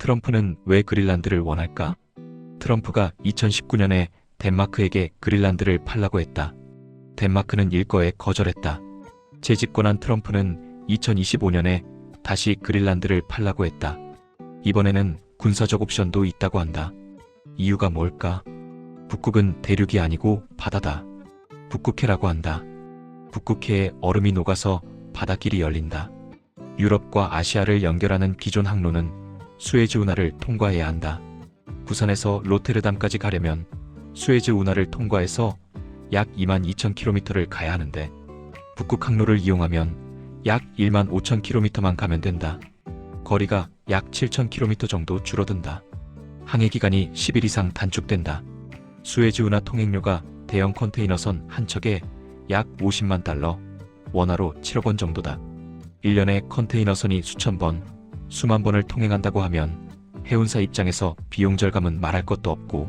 트럼프는 왜 그린란드를 원할까? 트럼프가 2019년에 덴마크에게 그린란드를 팔라고 했다. 덴마크는 일거에 거절했다. 재집권한 트럼프는 2025년에 다시 그린란드를 팔라고 했다. 이번에는 군사적 옵션도 있다고 한다. 이유가 뭘까? 북극은 대륙이 아니고 바다다. 북극해라고 한다. 북극해에 얼음이 녹아서 바닷길이 열린다. 유럽과 아시아를 연결하는 기존 항로는 수에즈 운하를 통과해야 한다. 부산에서 로테르담까지 가려면 수에즈 운하를 통과해서 약 2만 2천 킬로미터를 가야 하는데 북극 항로를 이용하면 약 1만 5천 킬로미터만 가면 된다. 거리가 약 7천 킬로미터 정도 줄어든다. 항해 기간이 10일 이상 단축된다. 수에즈 운하 통행료가 대형 컨테이너선 한 척에 약 50만 달러, 원화로 7억 원 정도다. 1년에 컨테이너선이 수천 번, 수만 번을 통행한다고 하면 해운사 입장에서 비용 절감은 말할 것도 없고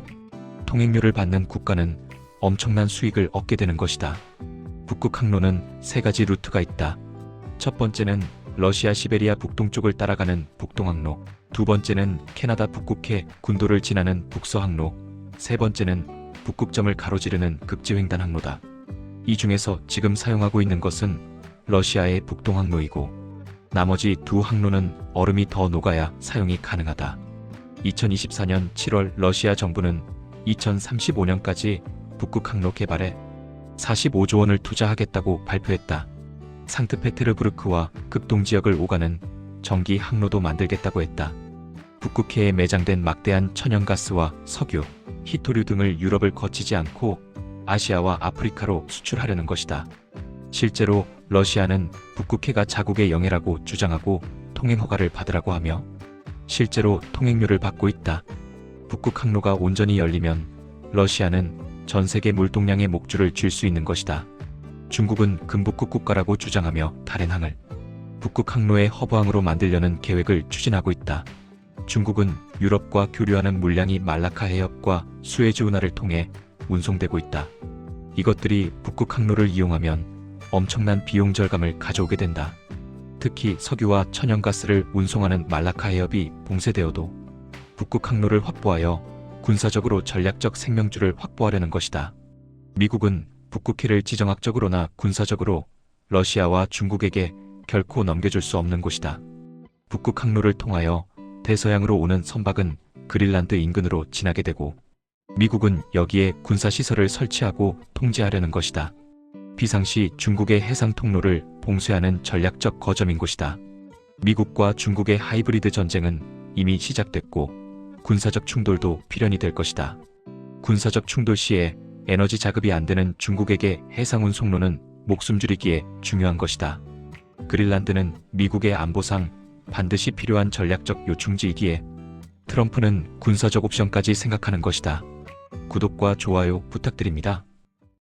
통행료를 받는 국가는 엄청난 수익을 얻게 되는 것이다. 북극 항로는 세 가지 루트가 있다. 첫 번째는 러시아 시베리아 북동쪽을 따라가는 북동항로, 두 번째는 캐나다 북극해 군도를 지나는 북서항로, 세 번째는 북극점을 가로지르는 극지횡단 항로다. 이 중에서 지금 사용하고 있는 것은 러시아의 북동항로이고 나머지 두 항로는 얼음이 더 녹아야 사용이 가능하다. 2024년 7월 러시아 정부는 2035년까지 북극 항로 개발에 45조 원을 투자하겠다고 발표했다. 상트페테르부르크와 극동 지역을 오가는 전기 항로도 만들겠다고 했다. 북극해에 매장된 막대한 천연가스와 석유, 히토류 등을 유럽을 거치지 않고 아시아와 아프리카로 수출하려는 것이다. 실제로 러시아는 북극해가 자국의 영해라고 주장하고 통행 허가를 받으라고 하며 실제로 통행료를 받고 있다. 북극 항로가 온전히 열리면 러시아는 전 세계 물동량의 목줄을 쥘 수 있는 것이다. 중국은 금북극 국가라고 주장하며 다른 항을 북극 항로의 허브항으로 만들려는 계획을 추진하고 있다. 중국은 유럽과 교류하는 물량이 말라카 해협과 수에즈 운하를 통해 운송되고 있다. 이것들이 북극 항로를 이용하면 엄청난 비용 절감을 가져오게 된다. 특히 석유와 천연가스를 운송하는 말라카 해협이 봉쇄되어도 북극 항로를 확보하여 군사적으로 전략적 생명줄을 확보하려는 것이다. 미국은 북극해를 지정학적으로나 군사적으로 러시아와 중국에게 결코 넘겨줄 수 없는 곳이다. 북극 항로를 통하여 대서양으로 오는 선박은 그린란드 인근으로 지나게 되고 미국은 여기에 군사시설을 설치하고 통제하려는 것이다. 비상시 중국의 해상 통로를 봉쇄하는 전략적 거점인 곳이다. 미국과 중국의 하이브리드 전쟁은 이미 시작됐고 군사적 충돌도 필연이 될 것이다. 군사적 충돌 시에 에너지 자급이 안 되는 중국에게 해상 운 송로는 목숨 줄이기에 중요한 것이다. 그린란드는 미국의 안보상 반드시 필요한 전략적 요충지이기에 트럼프는 군사적 옵션까지 생각하는 것이다. 구독과 좋아요 부탁드립니다.